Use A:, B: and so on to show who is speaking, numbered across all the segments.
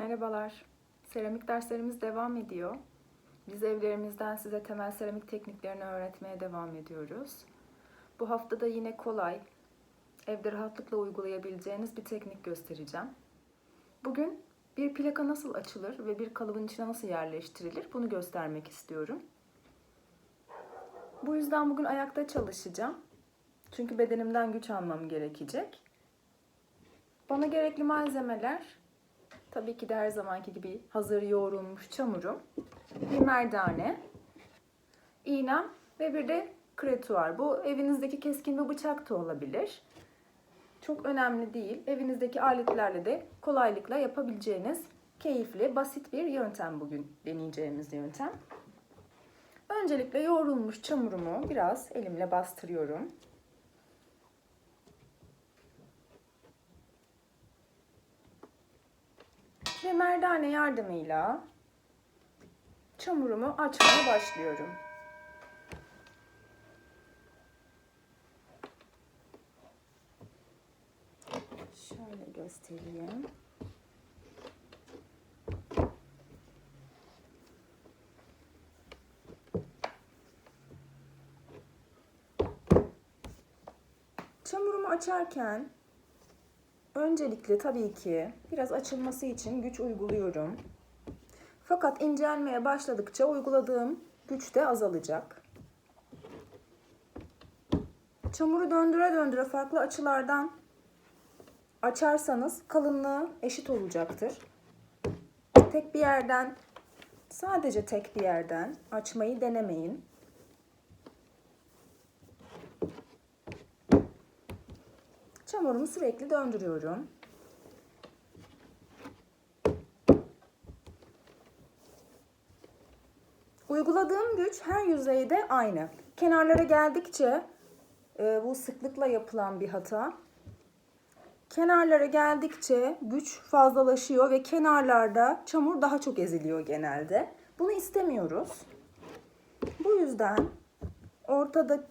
A: Merhabalar. Seramik derslerimiz devam ediyor. Biz evlerimizden size temel seramik tekniklerini öğretmeye devam ediyoruz. Bu hafta da yine kolay, evde rahatlıkla uygulayabileceğiniz bir teknik göstereceğim. Bugün bir plaka nasıl açılır ve bir kalıbın içine nasıl yerleştirilir bunu göstermek istiyorum. Bu yüzden bugün ayakta çalışacağım. Çünkü bedenimden güç almam gerekecek. Bana gerekli malzemeler Tabii ki de her zamanki gibi hazır yoğrulmuş çamurum, bir merdane, iğnem ve bir de kretuar. Bu evinizdeki keskin bir bıçak da olabilir. Çok önemli değil. Evinizdeki aletlerle de kolaylıkla yapabileceğiniz keyifli, basit bir yöntem bugün deneyeceğimiz yöntem. Öncelikle yoğrulmuş çamurumu biraz elimle bastırıyorum. Merdane yardımıyla çamurumu açmaya başlıyorum. Şöyle göstereyim. Çamurumu açarken Öncelikle tabii ki biraz açılması için güç uyguluyorum. Fakat incelmeye başladıkça uyguladığım güç de azalacak. Çamuru döndüre döndüre farklı açılardan açarsanız kalınlığı eşit olacaktır. Tek bir yerden, sadece tek bir yerden açmayı denemeyin. Çamurumu sürekli döndürüyorum. Uyguladığım güç her yüzeyde aynı. Kenarlara geldikçe e, bu sıklıkla yapılan bir hata. Kenarlara geldikçe güç fazlalaşıyor ve kenarlarda çamur daha çok eziliyor genelde. Bunu istemiyoruz. Bu yüzden ortada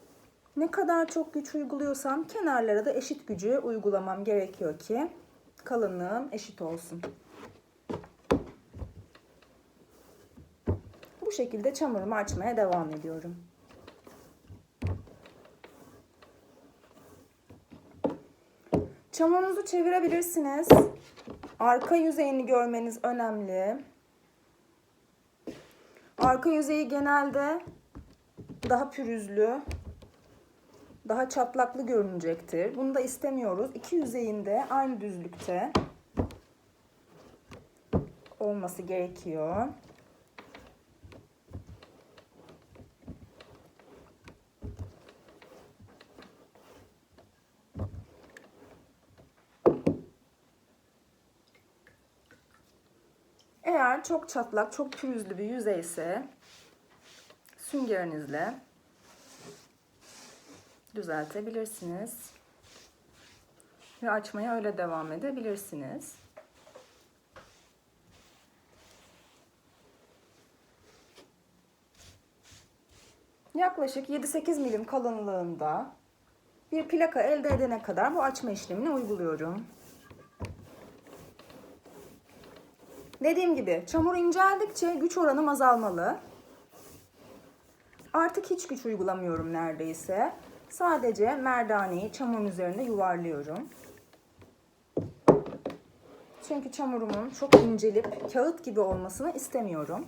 A: ne kadar çok güç uyguluyorsam kenarlara da eşit gücü uygulamam gerekiyor ki kalınlığım eşit olsun. Bu şekilde çamurumu açmaya devam ediyorum. Çamurunuzu çevirebilirsiniz. Arka yüzeyini görmeniz önemli. Arka yüzeyi genelde daha pürüzlü, daha çatlaklı görünecektir. Bunu da istemiyoruz. İki yüzeyinde aynı düzlükte olması gerekiyor. Eğer çok çatlak, çok pürüzlü bir yüzey ise süngerinizle düzeltebilirsiniz. Ve açmaya öyle devam edebilirsiniz. Yaklaşık 7-8 milim kalınlığında bir plaka elde edene kadar bu açma işlemini uyguluyorum. Dediğim gibi çamur inceldikçe güç oranım azalmalı. Artık hiç güç uygulamıyorum neredeyse. Sadece merdaneyi çamurun üzerinde yuvarlıyorum. Çünkü çamurumun çok incelip kağıt gibi olmasını istemiyorum.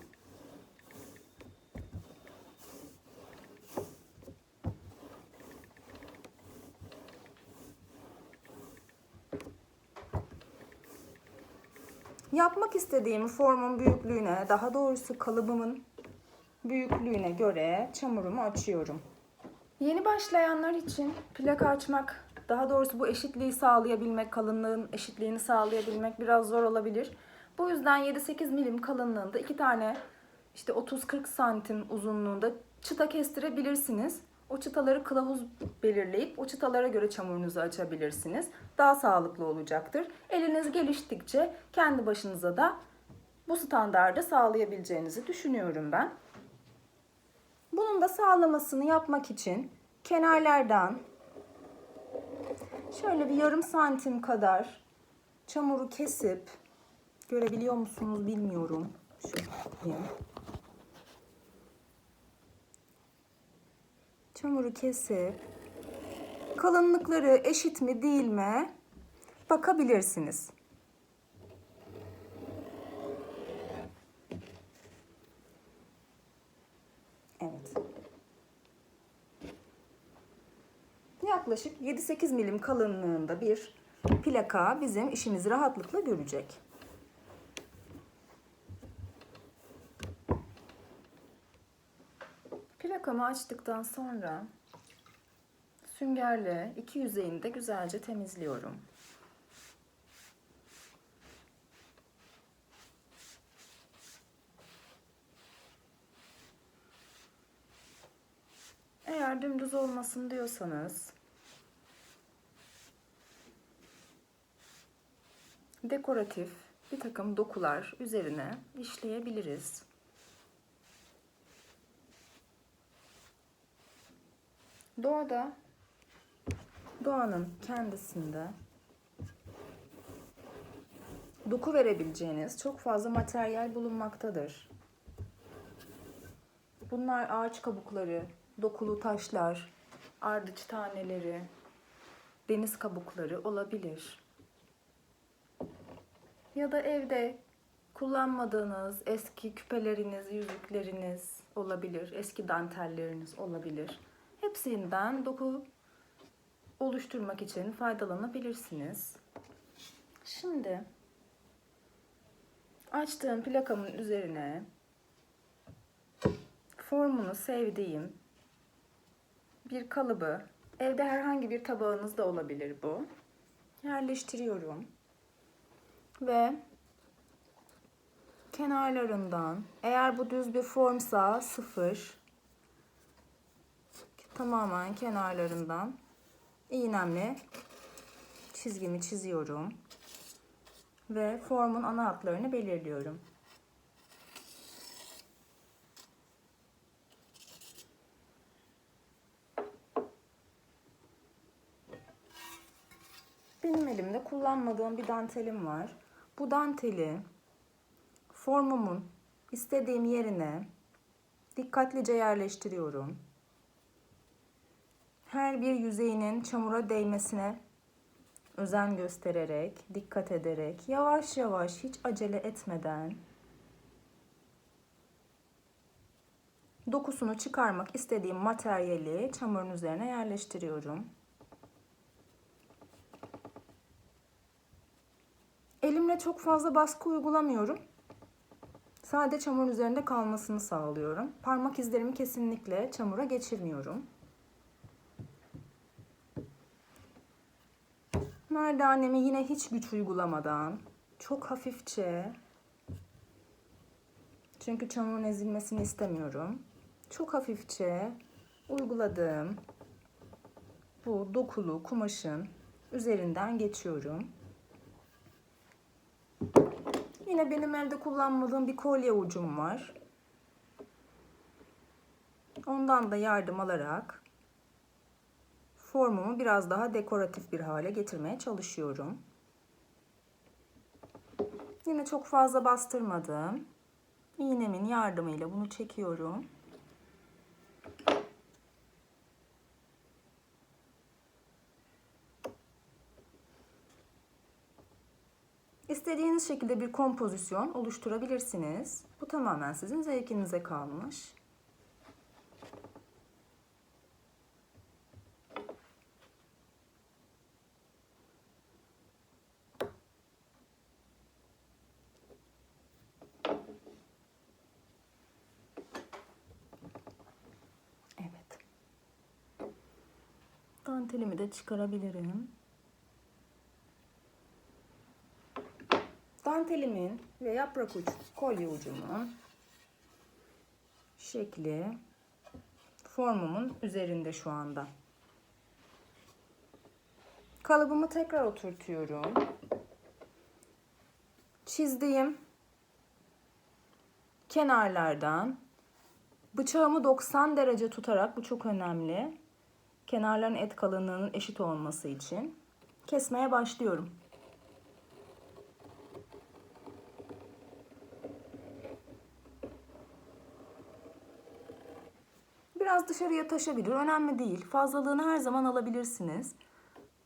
A: Yapmak istediğim formun büyüklüğüne, daha doğrusu kalıbımın büyüklüğüne göre çamurumu açıyorum. Yeni başlayanlar için plaka açmak, daha doğrusu bu eşitliği sağlayabilmek, kalınlığın eşitliğini sağlayabilmek biraz zor olabilir. Bu yüzden 7-8 milim kalınlığında iki tane işte 30-40 santim uzunluğunda çıta kestirebilirsiniz. O çıtaları kılavuz belirleyip o çıtalara göre çamurunuzu açabilirsiniz. Daha sağlıklı olacaktır. Eliniz geliştikçe kendi başınıza da bu standardı sağlayabileceğinizi düşünüyorum ben. Bunun da sağlamasını yapmak için kenarlardan şöyle bir yarım santim kadar çamuru kesip Görebiliyor musunuz bilmiyorum. Şöyle. Çamuru kesip kalınlıkları eşit mi değil mi bakabilirsiniz. Evet. Yaklaşık 7-8 milim kalınlığında bir plaka bizim işimizi rahatlıkla görecek. Plakamı açtıktan sonra süngerle iki yüzeyini de güzelce temizliyorum. Eğer dümdüz olmasın diyorsanız dekoratif bir takım dokular üzerine işleyebiliriz. Doğada doğanın kendisinde doku verebileceğiniz çok fazla materyal bulunmaktadır. Bunlar ağaç kabukları, dokulu taşlar, ardıç taneleri, deniz kabukları olabilir. Ya da evde kullanmadığınız eski küpeleriniz, yüzükleriniz olabilir, eski dantelleriniz olabilir. Hepsinden doku oluşturmak için faydalanabilirsiniz. Şimdi açtığım plakamın üzerine formunu sevdiğim bir kalıbı, evde herhangi bir tabağınız da olabilir bu. Yerleştiriyorum. Ve kenarlarından eğer bu düz bir formsa sıfır tamamen kenarlarından iğnemle çizgimi çiziyorum ve formun ana hatlarını belirliyorum. Benim elimde kullanmadığım bir dantelim var. Bu danteli formumun istediğim yerine dikkatlice yerleştiriyorum. Her bir yüzeyinin çamura değmesine özen göstererek, dikkat ederek, yavaş yavaş hiç acele etmeden dokusunu çıkarmak istediğim materyali çamurun üzerine yerleştiriyorum. Elimle çok fazla baskı uygulamıyorum. Sade çamurun üzerinde kalmasını sağlıyorum. Parmak izlerimi kesinlikle çamura geçirmiyorum. Merdanemi yine hiç güç uygulamadan çok hafifçe çünkü çamurun ezilmesini istemiyorum. Çok hafifçe uyguladığım bu dokulu kumaşın üzerinden geçiyorum. Yine benim elde kullanmadığım bir kolye ucum var. Ondan da yardım alarak formumu biraz daha dekoratif bir hale getirmeye çalışıyorum. Yine çok fazla bastırmadım. İğnemin yardımıyla bunu çekiyorum. İstediğiniz şekilde bir kompozisyon oluşturabilirsiniz. Bu tamamen sizin zevkinize kalmış. Evet. Dantelimi de çıkarabilirim. Dantelimin ve yaprak uç kolye ucumun şekli formumun üzerinde şu anda. Kalıbımı tekrar oturtuyorum. Çizdiğim kenarlardan bıçağımı 90 derece tutarak bu çok önemli. Kenarların et kalınlığının eşit olması için kesmeye başlıyorum. Biraz dışarıya taşabilir. Önemli değil. Fazlalığını her zaman alabilirsiniz.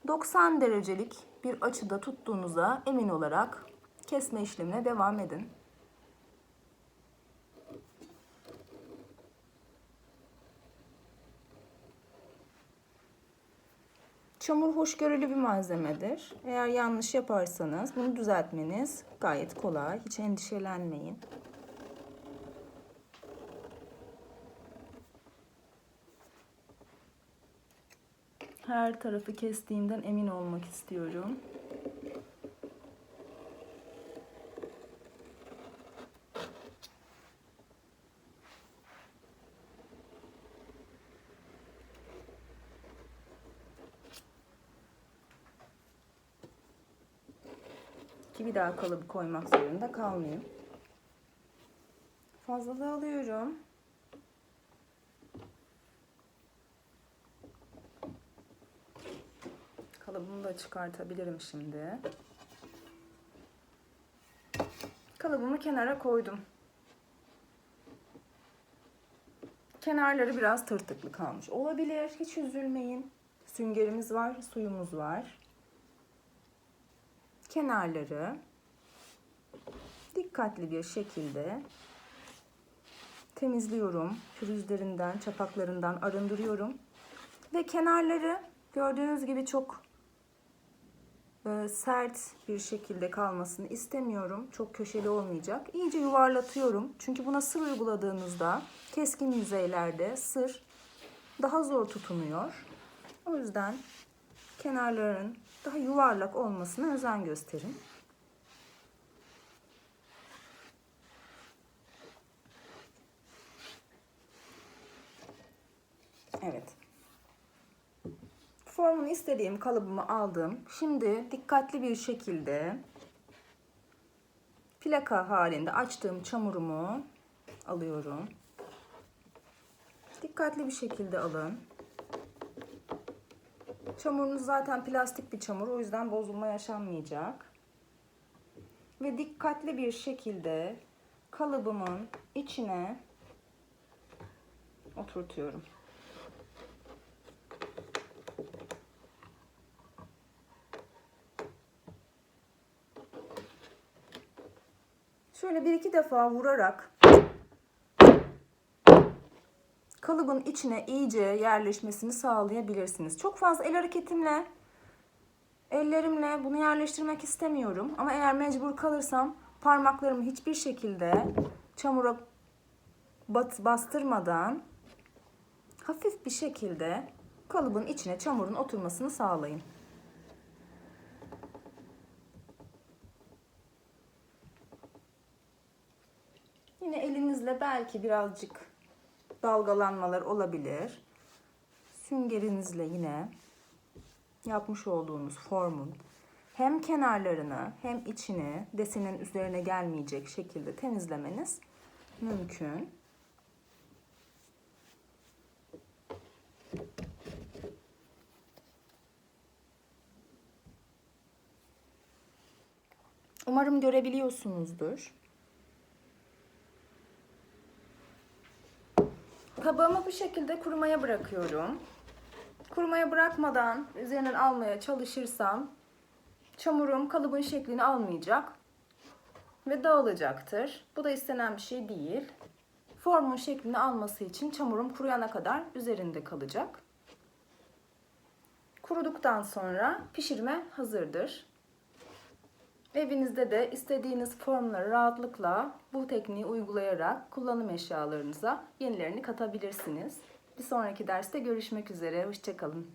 A: 90 derecelik bir açıda tuttuğunuza emin olarak kesme işlemine devam edin. Çamur hoşgörülü bir malzemedir. Eğer yanlış yaparsanız bunu düzeltmeniz gayet kolay. Hiç endişelenmeyin. Her tarafı kestiğimden emin olmak istiyorum. Ki bir daha kalıbı koymak zorunda kalmayayım. Fazlalığı alıyorum. Kalıbımı çıkartabilirim şimdi. Kalıbımı kenara koydum. Kenarları biraz tırtıklı kalmış olabilir. Hiç üzülmeyin. Süngerimiz var, suyumuz var. Kenarları dikkatli bir şekilde temizliyorum. Pürüzlerinden, çapaklarından arındırıyorum. Ve kenarları gördüğünüz gibi çok sert bir şekilde kalmasını istemiyorum. Çok köşeli olmayacak. İyice yuvarlatıyorum. Çünkü buna sır uyguladığınızda keskin yüzeylerde sır daha zor tutunuyor. O yüzden kenarların daha yuvarlak olmasına özen gösterin. Evet. Formunu istediğim kalıbımı aldım. Şimdi dikkatli bir şekilde plaka halinde açtığım çamurumu alıyorum. Dikkatli bir şekilde alın. Çamurunuz zaten plastik bir çamur. O yüzden bozulma yaşanmayacak. Ve dikkatli bir şekilde kalıbımın içine oturtuyorum. Şöyle bir iki defa vurarak kalıbın içine iyice yerleşmesini sağlayabilirsiniz. Çok fazla el hareketimle, ellerimle bunu yerleştirmek istemiyorum. Ama eğer mecbur kalırsam parmaklarımı hiçbir şekilde çamura bat, bastırmadan hafif bir şekilde kalıbın içine çamurun oturmasını sağlayın. Yine elinizle belki birazcık dalgalanmalar olabilir. Süngerinizle yine yapmış olduğunuz formun hem kenarlarını hem içini desenin üzerine gelmeyecek şekilde temizlemeniz mümkün. Umarım görebiliyorsunuzdur. Kabağımı bu şekilde kurumaya bırakıyorum. Kurumaya bırakmadan üzerinden almaya çalışırsam çamurum kalıbın şeklini almayacak ve dağılacaktır. Bu da istenen bir şey değil. Formun şeklini alması için çamurum kuruyana kadar üzerinde kalacak. Kuruduktan sonra pişirme hazırdır. Evinizde de istediğiniz formları rahatlıkla bu tekniği uygulayarak kullanım eşyalarınıza yenilerini katabilirsiniz. Bir sonraki derste görüşmek üzere. Hoşçakalın.